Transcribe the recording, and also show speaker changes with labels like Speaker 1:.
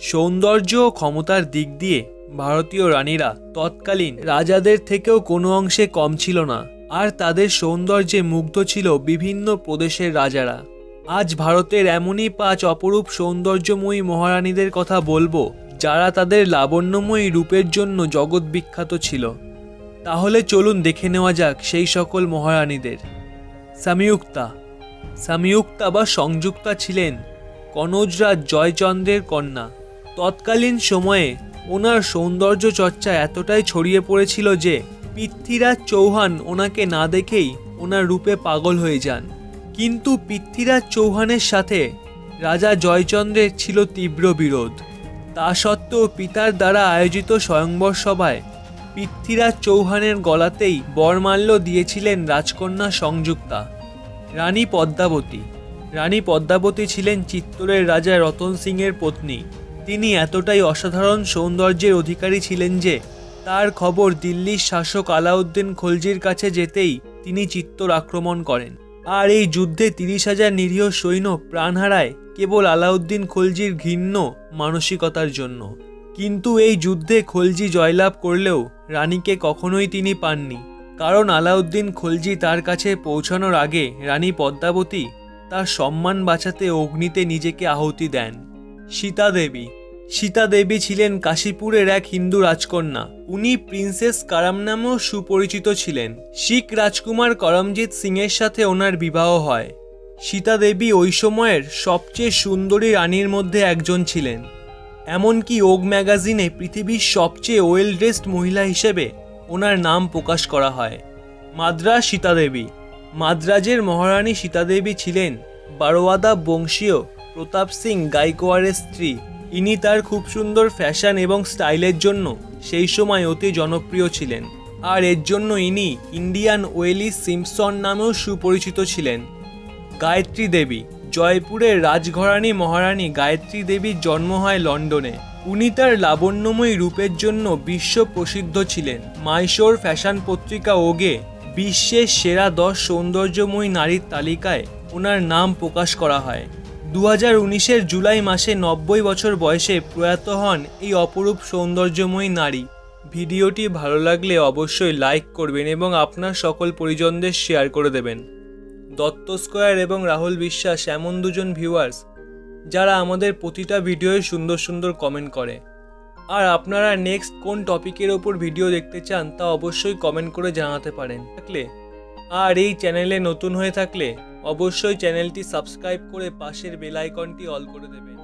Speaker 1: সৌন্দর্য ও ক্ষমতার দিক দিয়ে ভারতীয় রানীরা তৎকালীন রাজাদের থেকেও কোনো অংশে কম ছিল না, আর তাদের সৌন্দর্যে মুগ্ধ ছিল বিভিন্ন প্রদেশের রাজারা। আজ ভারতের এমনই পাঁচ অপরূপ সৌন্দর্যময়ী মহারানীদের কথা বলব, যারা তাদের লাবণ্যময়ী রূপের জন্য জগৎ বিখ্যাত ছিল। তাহলে চলুন দেখে নেওয়া যাক সেই সকল মহারানীদের। সামিউক্তা। সামিউক্তা বা সংযুক্তা ছিলেন কনজরাজ জয়চন্দ্রের কন্যা। তৎকালীন সময়ে ওনার সৌন্দর্য চর্চা এতটাই ছড়িয়ে পড়েছিল যে পৃথ্বীরাজ চৌহান ওনাকে না দেখেই ওনার রূপে পাগল হয়ে যান। কিন্তু পৃথ্বীরাজ চৌহানের সাথে রাজা জয়চন্দ্রের ছিল তীব্র বিরোধ। তা সত্ত্বেও পিতার দ্বারা আয়োজিত স্বয়ংবর সভায় পৃথ্বীরাজ চৌহানের গলাতেই বরমাল্য দিয়েছিলেন রাজকন্যা সংযুক্তা, রানী পদ্মাবতী। রানী পদ্মাবতী ছিলেন চিত্তরের রাজা রতন সিংয়ের পত্নী। তিনি এতটাই অসাধারণ সৌন্দর্যের অধিকারী ছিলেন যে, তার খবর দিল্লির শাসক আলাউদ্দিন খলজির কাছে যেতেই তিনি চিত্তর আক্রমণ করেন। আর এই যুদ্ধে তিরিশ হাজার নিরীহ সৈন্য প্রাণ হারায় কেবল আলাউদ্দিন খলজির ঘৃণ্য মানসিকতার জন্য। কিন্তু এই যুদ্ধে খলজি জয়লাভ করলেও রানীকে কখনোই তিনি পাননি। কারণ আলাউদ্দিন খলজি তার কাছে পৌঁছানোর আগে রানী পদ্মাবতী তার সম্মান বাঁচাতে অগ্নিতে নিজেকে আহুতি দেন। সীতা দেবী সীতা দেবী ছিলেন কাশীপুরের এক হিন্দু রাজকন্যা। উনি প্রিন্সেস কারাম নামেও সুপরিচিত ছিলেন। শিখ রাজকুমার করমজিৎ সিংয়ের সাথে ওনার বিবাহ হয়। সীতা দেবী ওই সময়ের সবচেয়ে সুন্দরী রানীর মধ্যে একজন ছিলেন। এমনকি ওগ ম্যাগাজিনে পৃথিবীর সবচেয়ে ওয়েল ড্রেসড মহিলা হিসেবে ওনার নাম প্রকাশ করা হয়। মাদ্রাজ সীতাদেবী মাদ্রাজের মহারানী সীতাদেবী ছিলেন বারোয়াদা বংশীয় প্রতাপ সিং গাইকোয়ারের স্ত্রী। ইনি তার খুব সুন্দর ফ্যাশন এবং স্টাইলের জন্য সেই সময় অতি জনপ্রিয় ছিলেন। আর এর জন্য ইনি ইন্ডিয়ান ওয়েলি সিমসন নামেও সুপরিচিত ছিলেন। গায়ত্রী দেবী, জয়পুরের রাজঘরানী মহারানী গায়ত্রী দেবীর জন্ম হয় লন্ডনে। উনি তার লাবণ্যময়ী রূপের জন্য বিশ্ব প্রসিদ্ধ ছিলেন। মাইশোর ফ্যাশন পত্রিকা ওগে বিশ্বের সেরা দশ সৌন্দর্যময়ী নারীর তালিকায় ওনার নাম প্রকাশ করা হয়। দু হাজার উনিশের জুলাই মাসে নব্বই বছর বয়সে প্রয়াত হন এই অপরূপ সৌন্দর্যময়ী নারী। ভিডিওটি ভালো লাগলে অবশ্যই লাইক করবেন এবং আপনার সকল পরিজনদের শেয়ার করে দেবেন। দত্ত স্কোয়ার এবং রাহুল বিশ্বাস এমন দুজন ভিউয়ার্স যারা আমাদের প্রতিটা ভিডিওয় সুন্দর সুন্দর কমেন্ট করে। আর আপনারা নেক্সট কোন টপিকের ওপর ভিডিও দেখতে চান তা অবশ্যই কমেন্ট করে জানাতে পারেন। থাকলে আর এই চ্যানেলে নতুন হয়ে থাকলে অবশ্যই চ্যানেলটি সাবস্ক্রাইব করে পাশের বেল আইকনটি অল করে দেবেন।